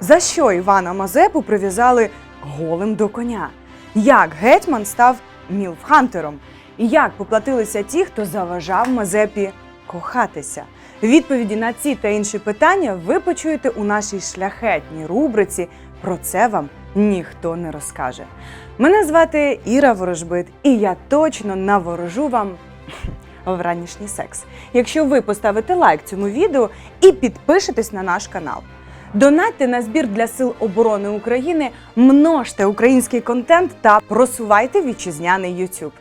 За що Івана Мазепу прив'язали голим до коня? Як гетьман став мілфхантером? І як поплатилися ті, хто заважав Мазепі кохатися? Відповіді на ці та інші питання ви почуєте у нашій шляхетній рубриці. Про це вам ніхто не розкаже. Мене звати Іра Ворожбит, і я точно наворожу вам в ранішній секс. Якщо ви поставите лайк цьому відео і підпишетесь на наш канал. Донатьте на збір для Сил оборони України, множте український контент та просувайте вітчизняний YouTube.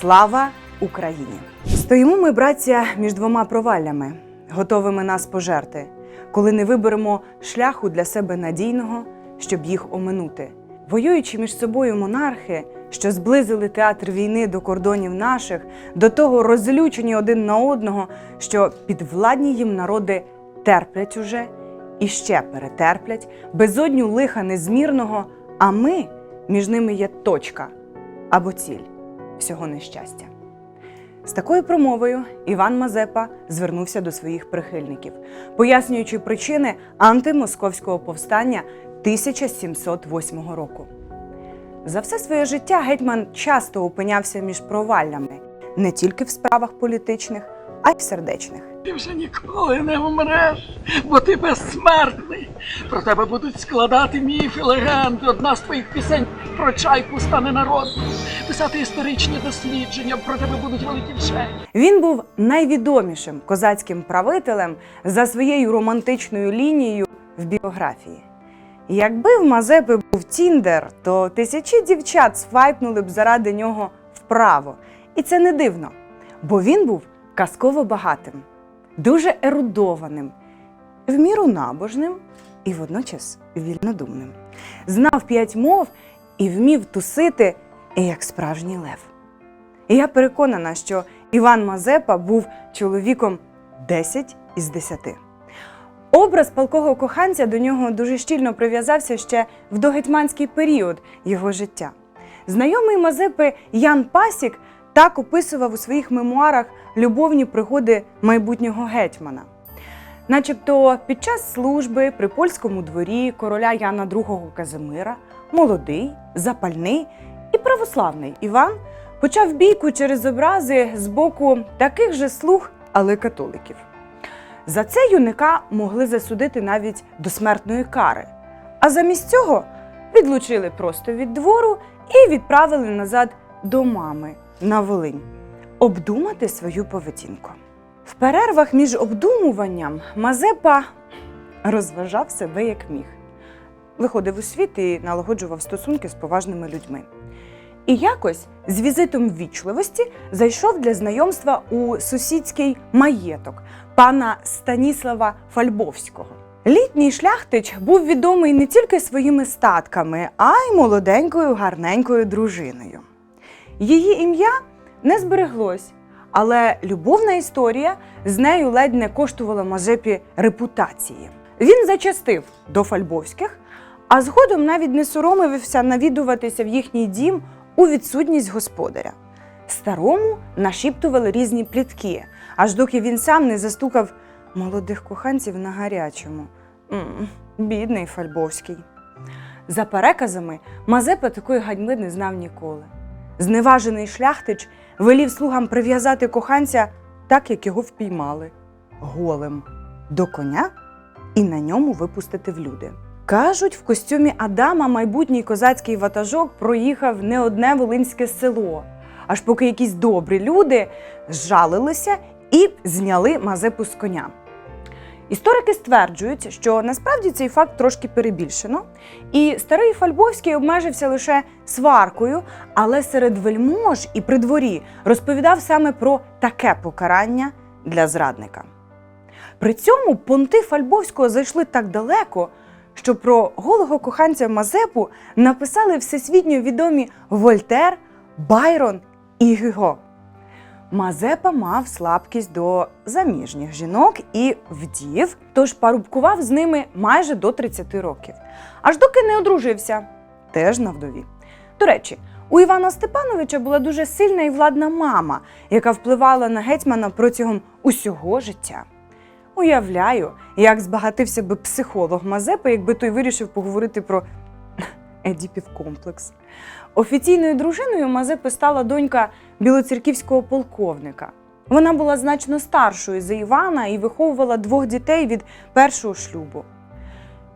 Слава Україні! Стоїмо ми, браття, між двома проваллями, готовими нас пожерти, коли не виберемо шляху для себе надійного, щоб їх оминути. Воюючи між собою монархи, що зблизили театр війни до кордонів наших, до того розлючені один на одного, що підвладні їм народи терплять уже і ще перетерплять безодню лиха незмірного, а ми між ними є точка або ціль всього нещастя. З такою промовою Іван Мазепа звернувся до своїх прихильників, пояснюючи причини антимосковського повстання 1708 року. За все своє життя гетьман часто опинявся між проваллями не тільки в справах політичних, а й в сердечних. Ти вже ніколи не вмреш, бо ти безсмертний. Про тебе будуть складати міфи, легенди. Одна з твоїх пісень про чайку стане народною. Писати історичні дослідження, про тебе будуть великі вчені. Він був найвідомішим козацьким правителем за своєю романтичною лінією в біографії. Якби в Мазепи був Тіндер, то тисячі дівчат свайпнули б заради нього вправо. І це не дивно, бо він був казково багатим, дуже ерудованим, в міру набожним і водночас вільнодумним. Знав п'ять мов і вмів тусити як справжній лев. І я переконана, що Іван Мазепа був чоловіком 10 із 10. Образ палкого коханця до нього дуже щільно прив'язався ще в догетьманський період його життя. Знайомий Мазепи Ян Пасік так описував у своїх мемуарах любовні пригоди майбутнього гетьмана. Начебто під час служби при польському дворі короля Яна II Казимира молодий, запальний і православний Іван почав бійку через образи з боку таких же слуг, але католиків. За це юнака могли засудити навіть до смертної кари. А замість цього відлучили просто від двору і відправили назад до мами на Волинь обдумати свою поведінку. В перервах між обдумуванням Мазепа розважав себе як міг. Виходив у світ і налагоджував стосунки з поважними людьми. І якось з візитом ввічливості зайшов для знайомства у сусідський маєток пана Станіслава Фальбовського. Літній шляхтич був відомий не тільки своїми статками, а й молоденькою гарненькою дружиною. Її ім'я не збереглось, але любовна історія з нею ледь не коштувала Мазепі репутації. Він зачастив до Фальбовських, а згодом навіть не соромився навідуватися в їхній дім у відсутність господаря. Старому нашіптували різні плітки, аж доки він сам не застукав молодих коханців на гарячому. бідний Фальбовський. За переказами, Мазепа такої ганьби не знав ніколи. Зневажений шляхтич велів слугам прив'язати коханця так, як його впіймали голим до коня і на ньому випустити в люди. Кажуть, в костюмі Адама майбутній козацький ватажок проїхав не одне волинське село, аж поки якісь добрі люди зжалилися і зняли Мазепу з коня. Історики стверджують, що насправді цей факт трошки перебільшено, і старий Фальбовський обмежився лише сваркою, але серед вельмож і при дворі розповідав саме про таке покарання для зрадника. При цьому понти Фальбовського зайшли так далеко, що про голого коханця Мазепу написали всесвітньо відомі Вольтер, Байрон і Гюго. Мазепа мав слабкість до заміжніх жінок і вдів, тож парубкував з ними майже до 30 років, аж доки не одружився, теж на вдові. До речі, у Івана Степановича була дуже сильна і владна мама, яка впливала на гетьмана протягом усього життя. Уявляю, як збагатився би психолог Мазепи, якби той вирішив поговорити про Едіпів комплекс. Офіційною дружиною Мазепи стала донька білоцерківського полковника. Вона була значно старшою за Івана і виховувала двох дітей від першого шлюбу.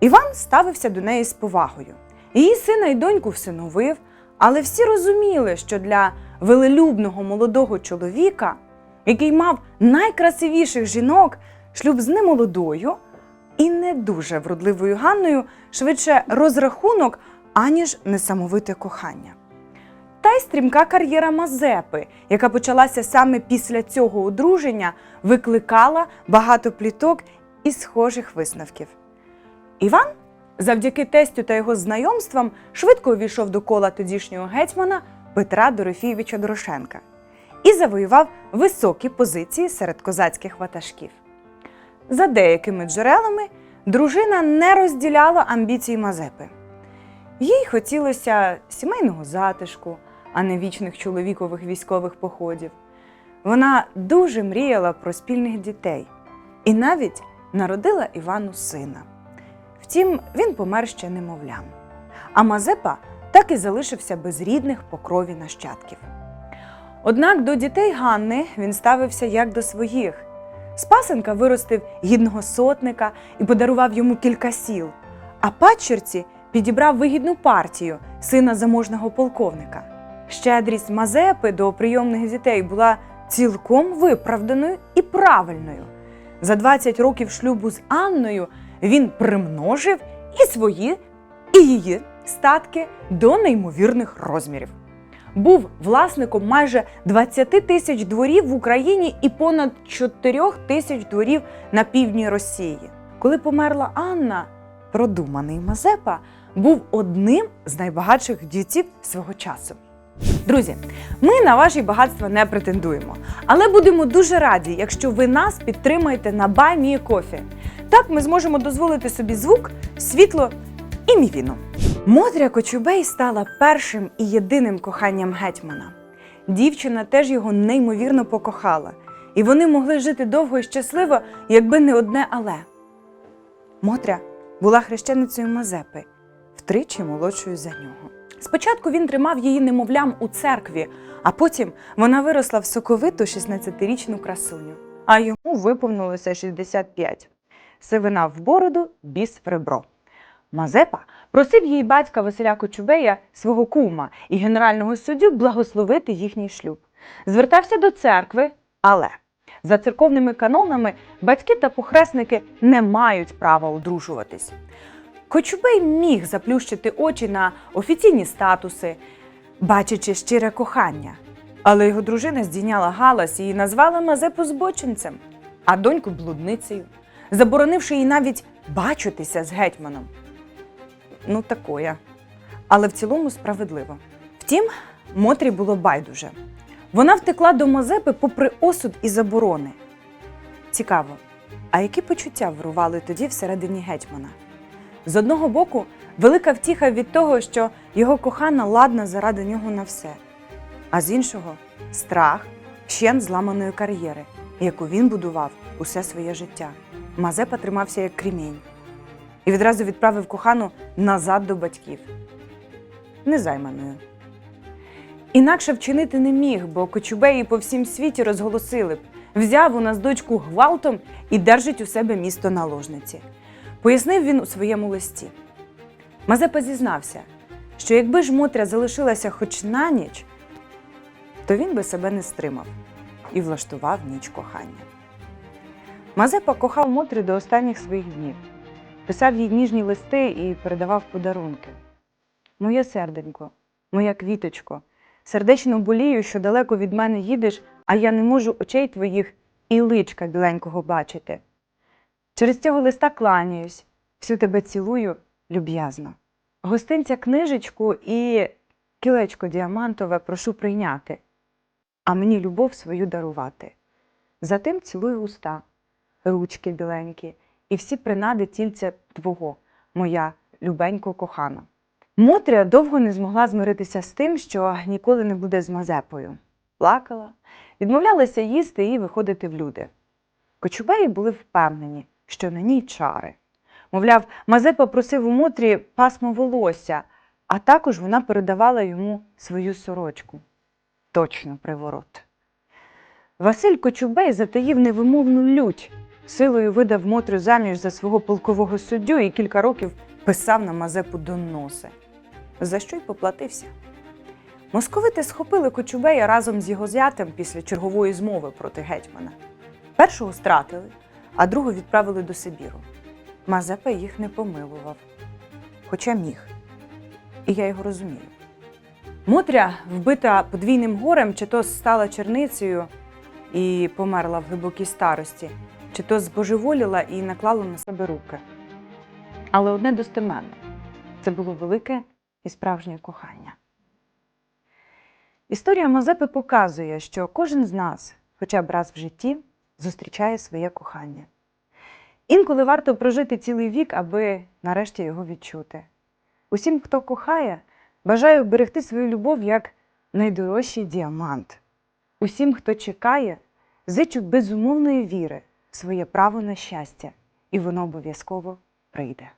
Іван ставився до неї з повагою. Її сина і доньку всиновив, але всі розуміли, що для велелюбного молодого чоловіка, який мав найкрасивіших жінок, шлюб з немолодою і не дуже вродливою Ганною швидше розрахунок, аніж несамовите кохання. Та й стрімка кар'єра Мазепи, яка почалася саме після цього одруження, викликала багато пліток і схожих висновків. Іван, завдяки тестю та його знайомствам, швидко увійшов до кола тодішнього гетьмана Петра Дорофійовича Дорошенка і завоював високі позиції серед козацьких ватажків. За деякими джерелами, дружина не розділяла амбіції Мазепи. Їй хотілося сімейного затишку, а не вічних чоловікових військових походів. Вона дуже мріяла про спільних дітей і навіть народила Івану сина. Втім, він помер ще немовлям. А Мазепа так і залишився без рідних по крові нащадків. Однак до дітей Ганни він ставився як до своїх. Спасенка виростив гідного сотника і подарував йому кілька сіл, а падчерці підібрав вигідну партію сина заможного полковника. Щедрість Мазепи до прийомних дітей була цілком виправданою і правильною. За 20 років шлюбу з Анною він примножив і свої, і її статки до неймовірних розмірів. Був власником майже 20 тисяч дворів в Україні і понад 4 тисяч дворів на півдні Росії. Коли померла Анна, продуманий Мазепа був одним з найбагатших дітей свого часу. Друзі, ми на ваші багатства не претендуємо, але будемо дуже раді, якщо ви нас підтримаєте на Buy Me. Так ми зможемо дозволити собі звук, світло і мівіну. Мотря Кочубей стала першим і єдиним коханням гетьмана. Дівчина теж його неймовірно покохала, і вони могли жити довго і щасливо, якби не одне але. Мотря була хрещеницею Мазепи, втричі молодшою за нього. Спочатку він тримав її немовлям у церкві, а потім вона виросла в соковиту 16-річну красуню. А йому виповнилося 65. Сивина в бороду, біс в ребро. Мазепа просив її батька Василя Кочубея, свого кума і генерального суддю благословити їхній шлюб. Звертався до церкви, але за церковними канонами батьки та похресники не мають права одружуватись. Кочубей міг заплющити очі на офіційні статуси, бачачи щире кохання. Але його дружина здійняла галас і назвала Мазепу збочинцем, а доньку блудницею, заборонивши їй навіть бачитися з гетьманом. Ну, такое. Але в цілому справедливо. Втім, Мотрі було байдуже. Вона втекла до Мазепи попри осуд і заборони. Цікаво, а які почуття вирували тоді всередині гетьмана? З одного боку, велика втіха від того, що його кохана ладна заради нього на все, а з іншого страх вщент зламаної кар'єри, яку він будував усе своє життя. Мазепа тримався як кремінь і відразу відправив кохану назад до батьків, незайманою. Інакше вчинити не міг, бо кочубеї по всім світі розголосили б взяв у нас дочку гвалтом і держить у себе місто наложниці. Пояснив він у своєму листі. Мазепа зізнався, що якби ж Мотря залишилася хоч на ніч, то він би себе не стримав і влаштував ніч кохання. Мазепа кохав Мотрю до останніх своїх днів, писав їй ніжні листи і передавав подарунки. Моє серденько, моя квіточко, сердечно болію, що далеко від мене їдеш, а я не можу очей твоїх і личка біленького бачити. Через цього листа кланяюсь, всю тебе цілую люб'язно. Гостинця книжечку і кілечко діамантове прошу прийняти, а мені любов свою дарувати. Затим цілую уста, ручки біленькі і всі принади тільця твого, моя любенько кохана. Мотря довго не змогла змиритися з тим, що ніколи не буде з Мазепою. Плакала, відмовлялася їсти і виходити в люди. Кочубеї були впевнені, що на ній чари. Мовляв, Мазепа просив у Мотрі пасмо волосся, а також вона передавала йому свою сорочку. Точно приворот. Василь Кочубей затаїв невимовну лють, силою видав Мотрю заміж за свого полкового суддю і кілька років писав на Мазепу доноси, за що й поплатився. Московити схопили Кочубея разом з його зятем після чергової змови проти гетьмана. Першого стратили, а другого відправили до Сибіру. Мазепа їх не помилував, хоча міг. І я його розумію. Мотря, вбита подвійним горем, чи то стала черницею і померла в глибокій старості, чи то збожеволіла і наклала на себе руки. Але одне достеменно це було велике і справжнє кохання. Історія Мазепи показує, що кожен з нас, хоча б раз в житті, зустрічає своє кохання. Інколи варто прожити цілий вік, аби нарешті його відчути. Усім, хто кохає, бажаю берегти свою любов як найдорожчий діамант. Усім, хто чекає, зичу безумовної віри в своє право на щастя, і воно обов'язково прийде.